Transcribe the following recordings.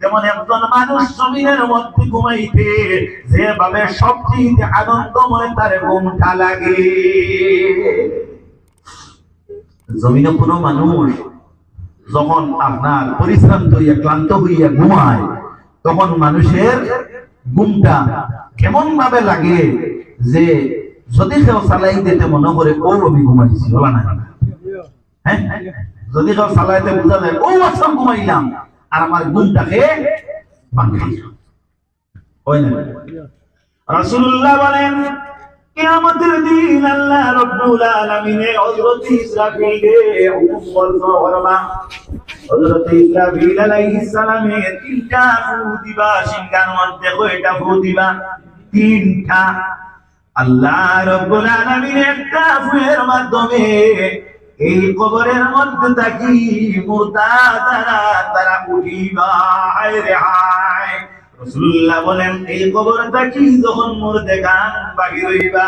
যেমন একজন মানুষ জমিনের মধ্যে ঘুমাইতে যেভাবে সবচেয়ে আনন্দময় তার ঘুমটা লাগে। জমিনে কোনো মানুষ যখন আপনার পরিশ্রান্ত হইয়া ক্লান্ত হইয়া ঘুমায়, তখন মানুষের ঘুমটা কেমন ভাবে লাগে যে যদি কেউ চালাই দিতে মনে করে, ও, আমি ঘুমাইছি বলা না? হ্যাঁ? যদি কেউ চালাইতে বোঝা যায় ও আসাম ঘুমাইলাম। আমার না? রাসূলুল্লাহ বলেন, কিয়ামতের দিন আল্লাহ রাব্বুল আলামিনে হযরত ইসরাফিলকে হুকুম করবা। হযরত ইসরাফিল আলাইহিস সালামে তিনটা ফু সিংহার মধ্যে কয়টা দিবা তিনটা। আল্লাহ রাব্বুল আলামিন একটা ফুয়ের মাধ্যমে এই কবরের মধ্যে থাকি, মুর্দা তারা তারা উঠিবা রে রাসূলুল্লাহ বলেন, এই কবর থাকি যখন মুর্দে গান বাকি রইবা,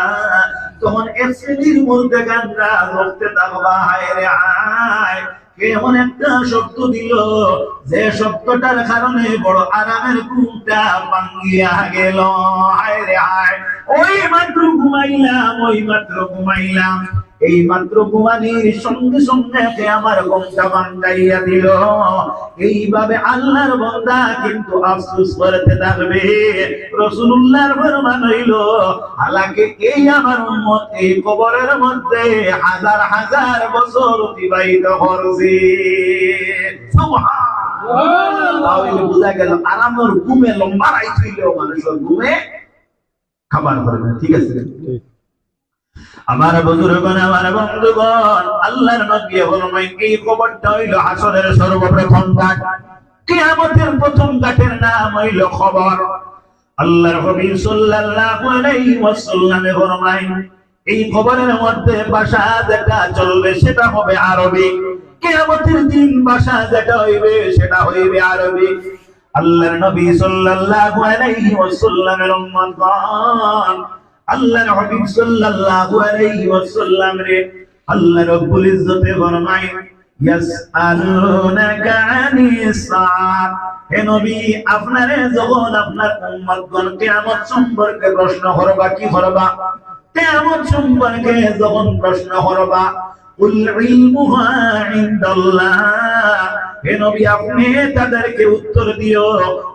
তখন এক শ্রেণির মুর্দে গানরা রক্তে থাকবা, হায় রে হায়। এমন একটা শব্দ দিল, যে শব্দটার কারণে বড় আরামের ঘুমটা ভাঙ্গিয়া গেল, হায় রে হায়। ওই মাত্র ঘুমাইলাম, ওই মাত্র ঘুমাইলাম। এই মাত্র ঘুমানির সঙ্গে সঙ্গে আমার ঘুমটা ভাঙ্গাইয়া দিল। এইভাবে আল্লাহর বন্দা কিন্তু আফসোস করতে থাকবে। রসুল্লাহর ফরমান হইল, হালাকে এই আমার উম্মত এই কবরের মধ্যে হাজার হাজার বছর অতিবাহিত করছে বোঝা গেল, আরামের ঘুমে লম্বা রাই ছিল মানুষের ঘুমে খাবার করে না, ঠিক আছে? আমার বুজুর্গণ আমার বন্ধুগণ, আল্লাহর নবী ফরমায় এই খবরটা হইল হাসরের সর্বপ্রথম ঘাট। কিয়ামতের প্রথম ঘাটের নাম হইল খবর। আল্লাহর হাবিব সাল্লাল্লাহু আলাইহি ওয়াসাল্লামে ফরমায় এই খবরের মধ্যে ভাষা যেটা চলবে সেটা হবে আরবি। কিয়ামতের দিন ভাষা যেটা হইবে সেটা হইবে আরবি। আল্লাহর নবী সাল্লাল্লাহু আলাইহি ওয়াসাল্লামের উম্মতগণ আল্লাহর হাবিব সাল্লাল্লাহু আলাইহি ওয়াসাল্লাম রে, আল্লাহ রাব্বুল ইজ্জতে ফরমায় ইয়াসআলুনাকা আনিস সাআত হে নবী, আপনারে যখন আপনার উম্মতগণ কিয়ামত সম্পর্কে প্রশ্ন করবা, কি করবা? কিয়ামত সম্পর্কে যখন প্রশ্ন করবা তাদেরকে উত্তর দিও।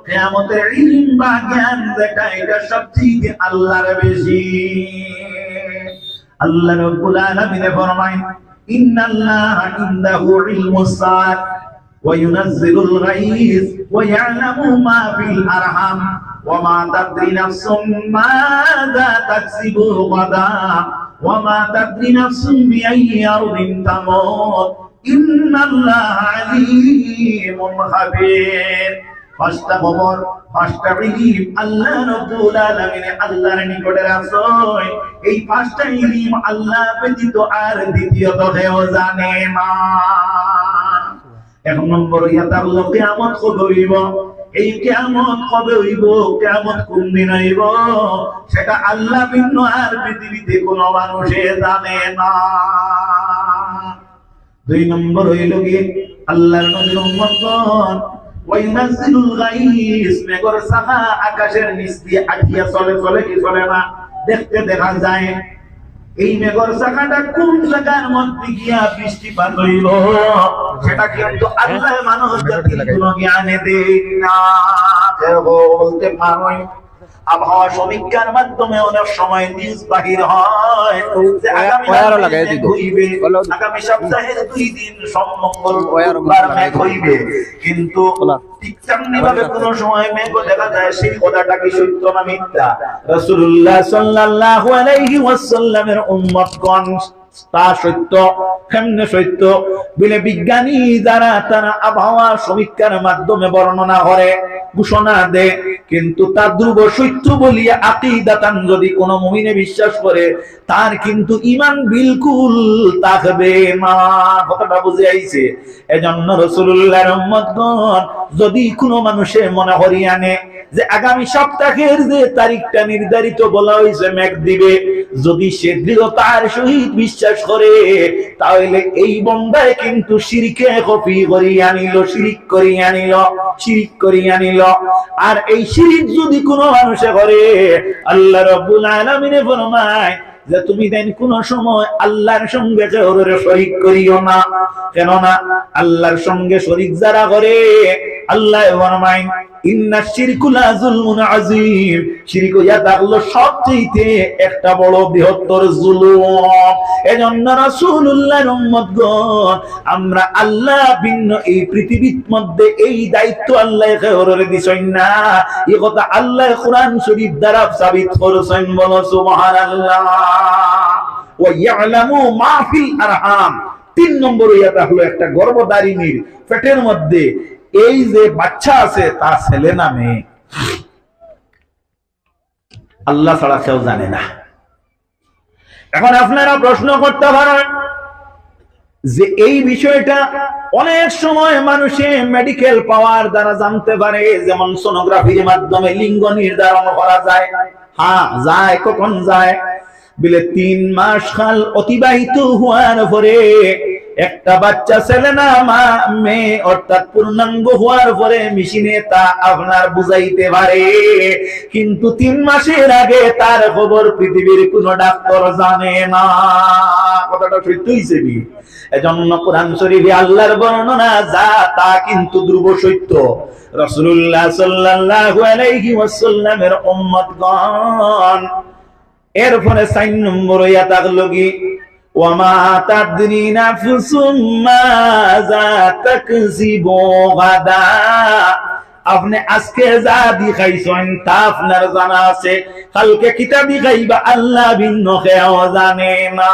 কেয়ামতের ইলম বা জ্ঞান দেখা, এটা সবচেয়ে আল্লাহর বেশি। আল্লাহ রব্বুল আলামিন ফরমায়, ইন্নাল্লাহা ইনদাহু ইলমুস সাআত ওয়া ইউনাজ্জিলুল গায়স ওয়া ইয়ালামু মা ফিল আরহাম, ওয়া মা তাদরি নাফসুম মাযা তাকসিবু গাদা। وما تدري نفس بأي أرض تموت إن الله عليم خبير পাঁচটা খবর পাঁচটা ইলিম আল্লাহ রব্বুল আলামিন আল্লাহর নিকটে রাখছই এই পাঁচটা ইলিম আল্লাহ ব্যতীত আর দ্বিতীয়ত কেউ জানে না এক নম্বর ইয়া তার লোক কিয়ামত কবে হইব এই কিয়ামত কবে হইব? কিয়ামত কোন দিন হইব? সেটা আল্লাহ ভিন্ন আর পৃথিবীতে কোনো মানুষে জানে না। দুই নম্বর হইল কি আল্লাহর নবীর উম্মতগণ, ওয়াইনাজিলুল গাইস মেঘর সাহা আকাশের নিচ দিয়ে আঠিয়া চলে চলে কি চলে না? দেখতে দেখা যায় এই মেঘর শাখাটা কোন জায়গার মধ্যে গিয়া বৃষ্টিপাত হইল সেটা কিন্তু আল্লাহ মানুষ কোনো জ্ঞানে দেয় না। বলতে পারোই আবহাওয়া সমীক্ষার মাধ্যমে অনেক সময় নিউজ বাহির হয় আগামী সপ্তাহের দুই দিন মেঘ হইবে। কিন্তু ঠিক তেমনি ভাবে কোন সময় মেঘ দেখা যায় সেই কথাটা কি সত্য না মিথ্যা? রাসূলুল্লাহ সাল্লাল্লাহু আলাইহি ওয়াসাল্লামের উম্মতগণ তা সত্য কেমনে সত্য? বলে বিজ্ঞানী যারা তারা আবহাওয়া সমীক্ষার মাধ্যমে বর্ণনা করে ঘোষণা দেয়, কিন্তু তার ধ্রুব সত্য বলিয়া আকিদাতান যদি কোন মুমিনে বিশ্বাস করে, তার কিন্তু ইমান বিলকুল থাকবে না। কথাটা বুঝে আইছে। এজন্য রসুল্লাহর উম্মতগণ যদি কোনো মানুষে মনে হরিয়ানে যে আগামী সপ্তাহের যে তারিখটা নির্ধারিত বলা হয়েছে, মেঘ দিবে। যদি সে দৃঢ়তার সহিত বিশ্বাস করে, তাহলে এই বন্দায় কিন্তু শিরিকে কপি করিয়া নিল শিরিক করিয়া নিল শিরিক করিয়া নিল আর এই শিরিক যদি কোনো মানুষে করে, আল্লাহ রব্বুল আলামিনে ফরমায় যে তুমি দেন কোন সময় আল্লাহর সঙ্গে শরিক করিও না। কেননা আল্লাহর সঙ্গে শরিক যারা করে আল্লাহ ইন্না শিরকুলা জুলমুন আযীম। শিরক সবচেয়ে একটা বড় বৃহত্তর জুলুম। এজন্য রাসূলুল্লাহর উম্মতগণ আমরা আল্লাহ ভিন্ন এই পৃথিবীর মধ্যে এই দায়িত্ব দিছেন না। এই কথা আল্লাহ কোরআন শরীফ দ্বারা সাবিত করেছেন সুবহানাল্লাহ। ওয়া ইয়ালামু মা ফিল আরহাম। তিন নম্বর ইয়াটা হলো একটা গর্ভধারিণীর পেটের মধ্যে এই যে বাচ্চা আছে, তা ছেলে না মেয়ে? আল্লাহ ছাড়া কেউ জানে না। এখন আপনারা প্রশ্ন করতে পারেন যে এই বিষয়টা অনেক সময় মানুষে মেডিকেল পাওয়ার দ্বারা জানতে পারে, যেমন সোনোগ্রাফির মাধ্যমে লিঙ্গ নির্ধারণ করা যায়। হ্যাঁ যায়, কখন যায়? বলে তিন মাস কাল অতিবাহিত হওয়ার পরে একটা বাচ্চা ছেলে না, মা, মেয়ে, অর্থাৎ পূর্ণাঙ্গ হওয়ার পরে মেশিনে তা আপনার বুঝাইতে পারে। কিন্তু তিন মাসের আগে তার খবর পৃথিবীর কোন ডাক্তার জানে না। কথাটা সত্য হিসেবে এজন্য কোরআন শরীফে আল্লাহর বর্ণনা, যা তা কিন্তু ধ্রুব সত্য। রাসূলুল্লাহ সাল্লাল্লাহু আলাইহি ওয়াসাল্লামের উম্মতগণ। এরপরে সাইন নম্বর ইয়া থাকল কি ওয়ামা তাদরি নাফসুম মাযা তাকসিবু গাদা আপনি আজকে যা দিখাইছেন তা আপনার জানা আছে। কালকে কিতা দিখাইবা আল্লাহ ভিন্ন কেউ জানে না।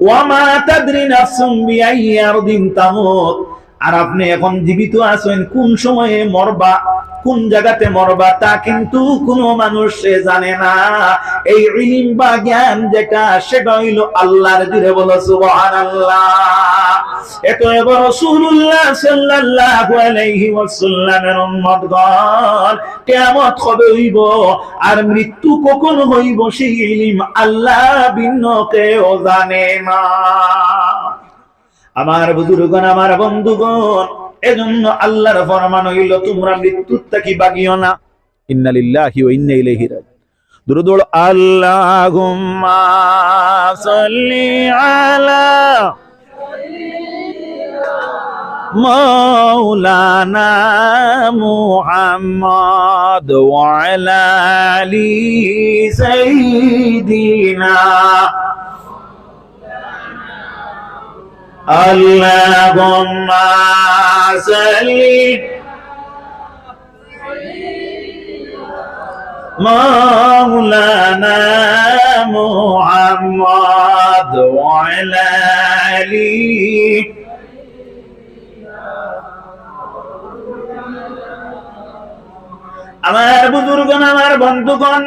ওয়ামা তাদরি নাফসুম বিআইয়ি আরদিন তামুত। আর আপনি এখন জীবিত আছেন, কোন সময়ে মরবা, কোন জায়গাতে মরবা, তা কিন্তু কোনো মানুষ সে জানে না। এই ইলিম বা জ্ঞান যেটা, সেটা হইল আল্লাহর জুড়ে বলো এত এবার আলাইহি ওয়াসাল্লামের উম্মতগণ, কিয়ামত কবে হইব? আর মৃত্যু কখন হইব, সেই ইলিম আল্লাহ ভিন্ন কেউ জানে না। আমার বুজুর্গণ আমার বন্ধুগণ এজন্য আল্লাহর ফরমান হইল তোমরা মৃত্যুর থাকি বাগিও না ইন্না লিল্লাহি ওয়া ইন্না ইলাইহি রাজিউন দুরুদ পড়ো আল্লাহুম্মা সাল্লি আলা مولانا محمد وعلى آل سيدنا اللهم صل مولانا محمد وعلى آله আমার বুজুর্গণ আমার বন্ধুগণ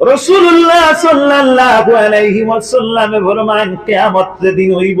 রসুল্লাহ সাল্লাল্লাহু আলাইহি ওয়াসাল্লামে ফরমান কিয়ামত যেদিন হইব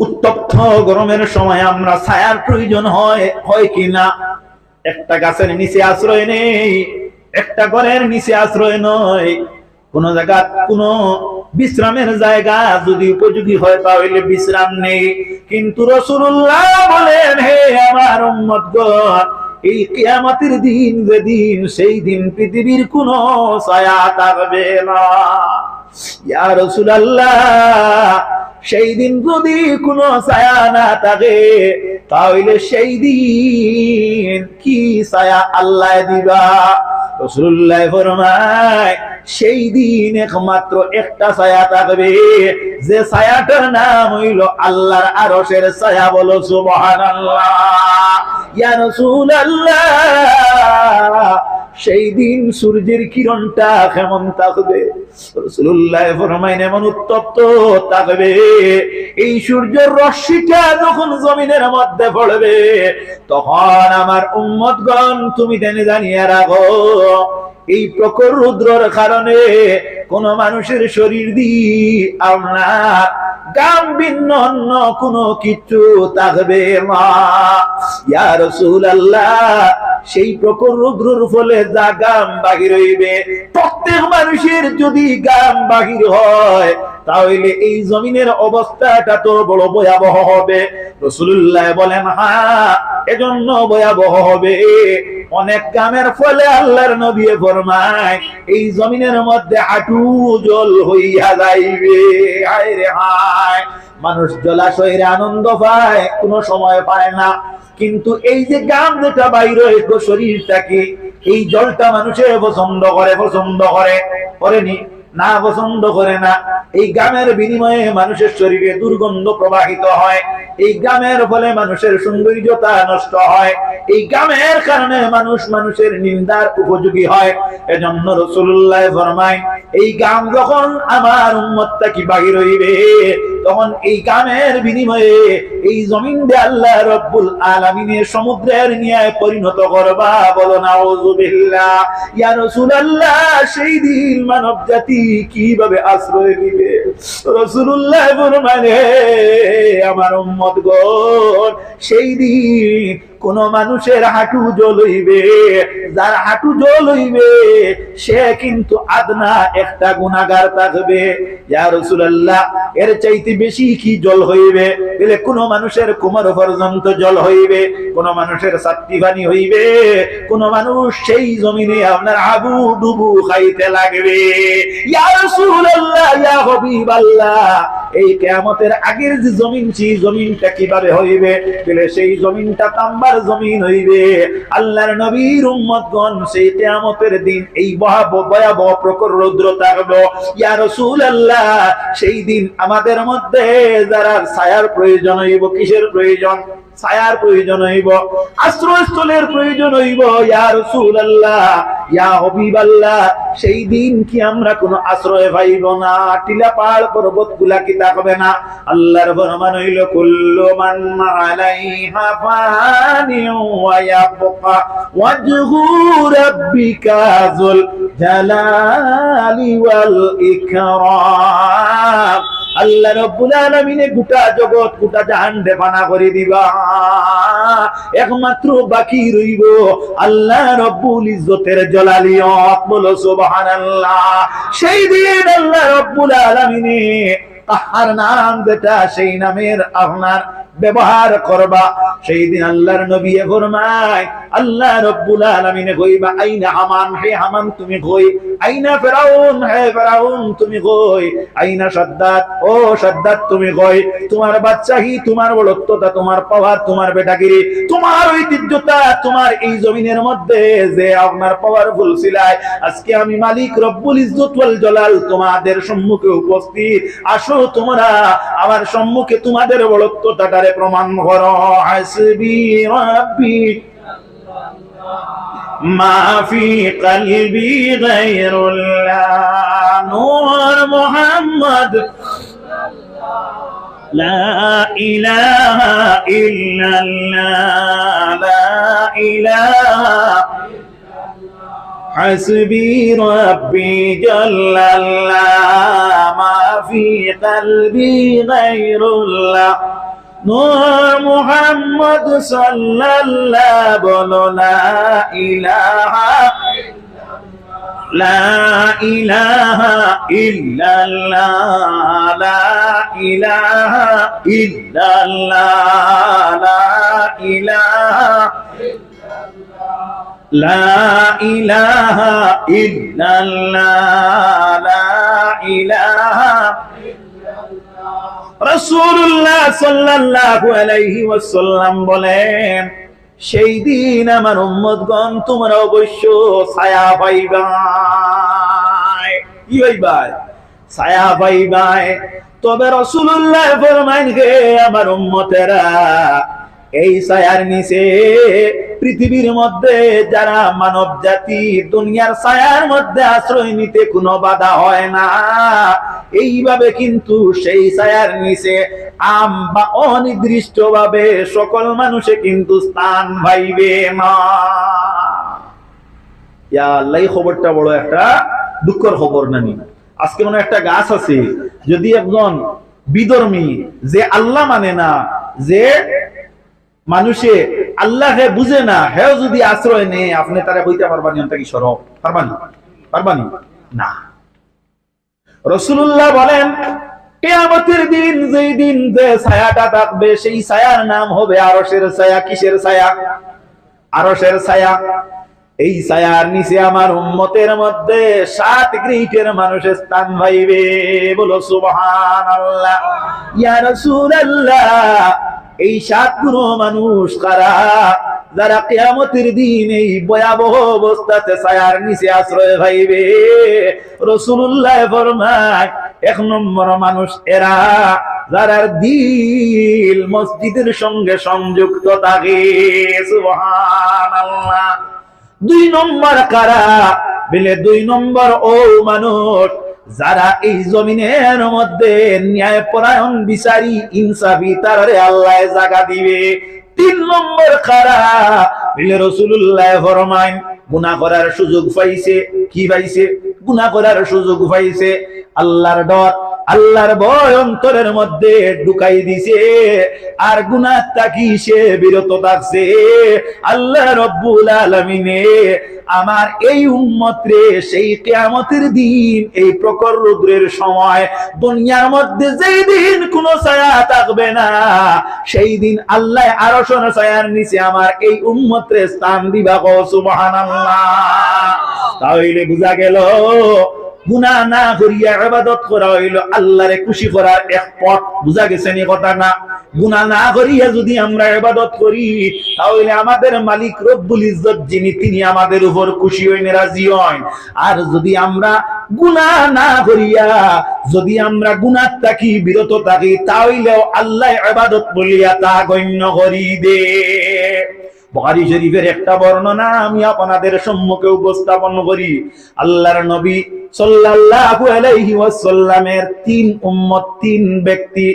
উত্তপ্ত গরমের সময় আমরা ছায়ার প্রয়োজন হয় হয় কি না একটা গাছের নিচে আশ্রয় নেই, একটা ঘরের নিচে আশ্রয় নয়। কোন জায়গা কোন বিশ্রামের জায়গা যদি উপযোগী হয় তাহলে বিশ্রাম নেই। কিন্তু রসুল্লাহ বলেন, হে আমার উম্মতগণ, এই কিয়ামতের দিন যেদিন, সেই দিন পৃথিবীর কোন ছায়া থাকবে না। সেই দিন যদি কোনো ছায়া না থাকে, তাহলে সেই দিন কি ছায়া আল্লাহ দিবা? সেই দিন একমাত্র একটা ছায়া থাকবে। যে ছায়াটার নাম হইল আল্লাহর আরশের ছায়া বলো সুবহানাল্লাহ। ইয়া রাসূলুল্লাহ সেই দিন সূর্যের কিরণটা কেমন থাকবে? রাসূলুল্লাহ ফরমাইন, এমন উত্তপ্ত থাকবে। এই সূর্যের রশ্মিটা যখন জমিনের মধ্যে পড়বে, তখন আমার উম্মতগণ, তুমি জেনে জানিয়ে রাখো, এই প্রখর রুদ্রর কারণে কোন মানুষের শরীর দিয়ে আপনার গাম কোনো কিছু থাকবে মা ইয়া রাসূলুল্লাহ সেই প্রখর রুদ্রর ফলে যা গাম বাহির হইবে। প্রত্যেক মানুষের যদি গাম বাহির হয়, তাহলে এই জমিনের অবস্থাটা তো বড় ভয়াবহ হবে। রসুল্লাহ বলেন হ্যাঁ এজন্য ভয়াবহ হবে। অনেক কামের ফলে আল্লাহর নবী ফরমায়, এই জমিনের মধ্যে হাঁটু জল হইয়া যাইবে। হায় রে হায়, মানুষ জলাশয়ের আনন্দ পায়, কোনো সময় পায় না। কিন্তু এই যে গাম যেটা বাইরে হইতো শরীরটাকে এই জলটা মানুষে পছন্দ করে পছন্দ করে, করেনি? না, পছন্দ করে না। এই গ্রামের বিনিময়ে মানুষের শরীরে দুর্গন্ধ প্রবাহিত হয়। এই গ্রামের ফলে মানুষের সৌন্দর্যতা নষ্ট হয়। এই গ্রামের কারণে মানুষ মানুষের নিন্দার উপযোগী হয়। এজন্য রসুল্লাহ ফরমায়, এই গাম যখন আমার উন্মত্তা কি বাহির হইবে? তখন এই কামের বিনিময়ে এই জমিন দে আল্লাহ রব্বুল আলামিনের সমুদ্রের নিয়ায় পরিণত করবা। বলো না সেই দিন মানব জাতি কীভাবে আশ্রয় দিবে রাসূলুল্লাহ ফরমানে, আমার সেই দিন কোন মানুষের হাঁটু জ্বলইবে, যার হাঁটু জ্বলইবে, সে কিন্তু আদনা একটা গুনাহগার থাকবে। এর চাইতে বেশি কি জল হইবে? বলে কোন মানুষের কোমর পর্যন্ত জল হইবে, কোন মানুষের সাত্তি হইবে, কোন মানুষ সেই জমিনে আপনার আবু ডুবু খাইতে লাগবে। ইয়া রাসূলুল্লাহ, ইয়া এই কেয়ামতের আগের যে জমিন, সেই জমিনটা কীভাবে হইবে? তাহলে সেই জমিনটা তাম্বার জমিন হইবে। আল্লাহর নবীর উম্মতগণ সেই কেয়ামতের দিন এই বহাব ভয়াবহ প্রকর রৌদ্র থাকবে ইয়া রাসূলুল্লাহ, সেই দিন আমাদের মধ্যে যারা ছায়ার প্রয়োজন হইব, কিসের প্রয়োজন? ছায়ার প্রয়োজন হইব, আশ্রয়স্থলের প্রয়োজন হইব। ইয়া রাসূলুল্লাহ, ইয়া হাবিবাল্লাহ, সেই দিন কি আমরা কোনো আশ্রয় পাইব না? টিলা পাহাড় পর্বতগুলা কি থাকবে না? আল্লাহর ফরমান হইল, কুল্লু মান আলাইহা ফানি ওয়া ইয়াবকা ওয়াজহু রাব্বিকা যুল জালালি ওয়াল ইকরাম। আল্লাহ রব্বুল আলামিনে গোটা জগৎ, গোটা জাহান দেবানা করে দিবা। একমাত্র বাকি রইব আল্লাহ রব্বুল ইজ্জতের জলালি বলো সুবহানাল্লাহ। সেই দিন আল্লাহ রব্বুল আলামিনে তাহার নাম, যেটা সেই নামের আপনার ব্যবহার করবা। সেই দিন আল্লাহর নবী ফরমায়, আল্লাহ রব্বুল আলামিনে কইবা, আইনা হামান, হে হামান, তুমি কই? আইনা ফেরাউন, হে ফেরাউন, তুমি কই? আইনা সাদ্দাত, ও সাদ্দাত, তুমি কই? তোমার বাচ্চাহি তোমার বড়ত্বতা তোমার পাওয়ার তোমার বেটাগিরি, তোমার ঐতিহ্যতা, তোমার এই জমিনের মধ্যে যে আপনার পাওয়ারফুল ছিলাই আজকে আমি মালিক রব্বুল ইজ্জত ওয়াল জালাল তোমাদের সম্মুখে উপস্থিত। আসো তোমরা, আমার সম্মুখে তোমাদের বড়ত্বতাটারে প্রমাণ করো হাসবি রাব্বি ما في قلبي غير الله نور محمد لا إله إلا الله لا إله حسبي ربي جل الله ما في قلبي غير الله নূর মোহাম্মদ সাল্লাল্লাহ বলো না ইলাহা লা ইলাহা ইল্লাল্লাহ, লা ইলাহা ইল্লাল্লাহ, লা ইলাহা লা ইলাহা ইল্লাল্লাহ, লা ইলাহা রাসূলুল্লাহ সাল্লাল্লাহু আলাইহি ওয়াসাল্লাম বলেন, সেই দিন আমার উম্মতগণ, তোমরা অবশ্য ছায়া পাইবাই। কি হইবাই? ছায়া পাইবাই। তবে রাসূলুল্লাহ ফরমাইন, হে আমার উম্মতেরা এই ছায়ার নিচে পৃথিবীর মধ্যে যারা মানব জাতি, দুনিয়ার ছায়ার মধ্যে আশ্রয় নিতে কোনো বাধা হয় না। এইভাবে কিন্তু সেই ছায়ার নিচে আম বা অনির্দিষ্ট ভাবে সকল মানুষে কিন্তু স্থান ভাইবে না। আল্লাহ খবরটা বড় একটা দুঃখর খবর নানি। আজকে মনে একটা গাছ আছে, যদি একজন বিধর্মী, যে আল্লাহ মানে না, যে মানুষে আল্লাহে বুঝে না, হেও যদি আশ্রয় নেই আপনি তারা হইতে পারবানি কি সরব? পারবানি? পারবানি? না। রসুল্লাহ বলেন এই ছায়ার নিচে আমার মধ্যে সাত গ্রেটের মানুষের স্থান আল্লাহ এই সাত গুণ মানুষ কারা যারা কেয়ামতের দিন এই ভয়াবহ অবস্থাতে ছায়ার নিচে আশ্রয় ভাইবে রসুল্লাহ ফরমায়, এক নম্বর মানুষ এরা যারা দিল মসজিদের সঙ্গে সংযুক্ত থাকে। দুই নম্বর কারা? বলে দুই নম্বর ও মানুষ যারা এই জমিনের মধ্যে ন্যায় পরায়ণ বিচারি, ইনসাফি, তারারে আল্লাহ জাগা দিবে। তিন নম্বর খারা, বিলে রসুল্লাহ ফরমাইন গুণা করার সুযোগ পাইছে, কি পাইছে? গুনাহ করার সুযোগ পাইছে আল্লাহর ডর, আল্লাহর ভয় অন্তরের মধ্যে ঢুকাই দিছে। আর গুনাহ তাকি সে বিরত থাকছে। আল্লাহ রব্বুল আলামিনে আমার এই উম্মত রে সেই কিয়ামতের দিন, এই প্রখর রুদ্রের সময়, দুনিয়ার মধ্যে যেই দিন কোন ছায়া থাকবে না, সেই দিন আল্লাহ আরও ছায়ার নিচে আমার এই উম্মত রে স্থান দিবা সুবহানাল্লাহ। তাহলে বুঝা গেল গুনা না করিয়া ইবাদত করা হইল, আল্লাহরে খুশি করার এক পথ। বুঝা গেছে নি কথা না গুনা না করিয়া যদি আমরা ইবাদত করি, তাহলে আমাদের মালিক রব্বুল ইজ্জত যিনি, তিনি আমাদের উপর খুশি হইন রাজি হন। আর যদি আমরা গুনা না করিয়া, যদি আমরা গুনার থাকি, বিরত থাকি তাহলেও আল্লাহ ইবাদত বলিয়া তা গণ্য করি দে। বুখারী শরীফের একটা বর্ণনা আমি আপনাদের সম্মুখে উপস্থাপন করি। আল্লাহর নবী সাল্লাল্লাহু আলাইহি ওয়াসাল্লামের তিন উম্মত, তিন ব্যক্তি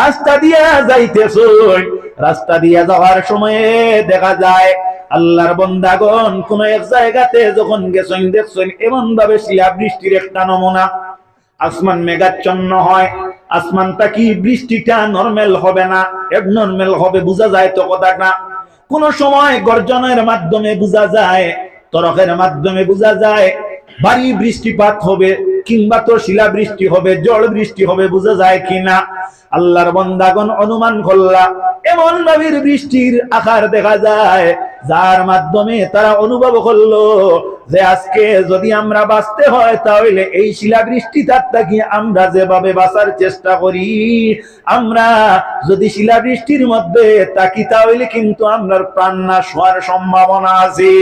রাস্তা দিয়া যাইতেছেন। রাস্তা দিয়া যাওয়ার সময়ে দেখা যায়, আল্লাহর বন্দাগণ কোন এক জায়গাতে যখন গেছেন, দেখছেন এমন ভাবে শিলা বৃষ্টির একটা নমুনা। আসমান মেঘাচ্ছন্ন হয়, আসমানটা কি বৃষ্টিটা নরমাল হবে না? এক নরমাল হবে, বোঝা যায় তো কথাটা। কোন সময় গর্জনের মাধ্যমে বোঝা যায় তরকের মাধ্যমে বোঝা যায়, ভারী বৃষ্টিপাত হবে কিংবা তো শিলা বৃষ্টি হবে জল বৃষ্টি হবে, বোঝা যায় কিনা? আল্লাহর বন্দাগণ অনুমান করলা। এমন নবীর বৃষ্টির আকার দেখা যায়, যার মাধ্যমে তারা অনুভব করল যে আজকে যদি আমরা বাঁচতে হয়, তাহলে এই শিলা বৃষ্টি তার থাকি আমরা যেভাবে বাঁচার চেষ্টা করি, আমরা যদি শিলা বৃষ্টির মধ্যে তাকি তাহলে কিন্তু আমরা প্রাণ নাশ হওয়ার সম্ভাবনা আছে।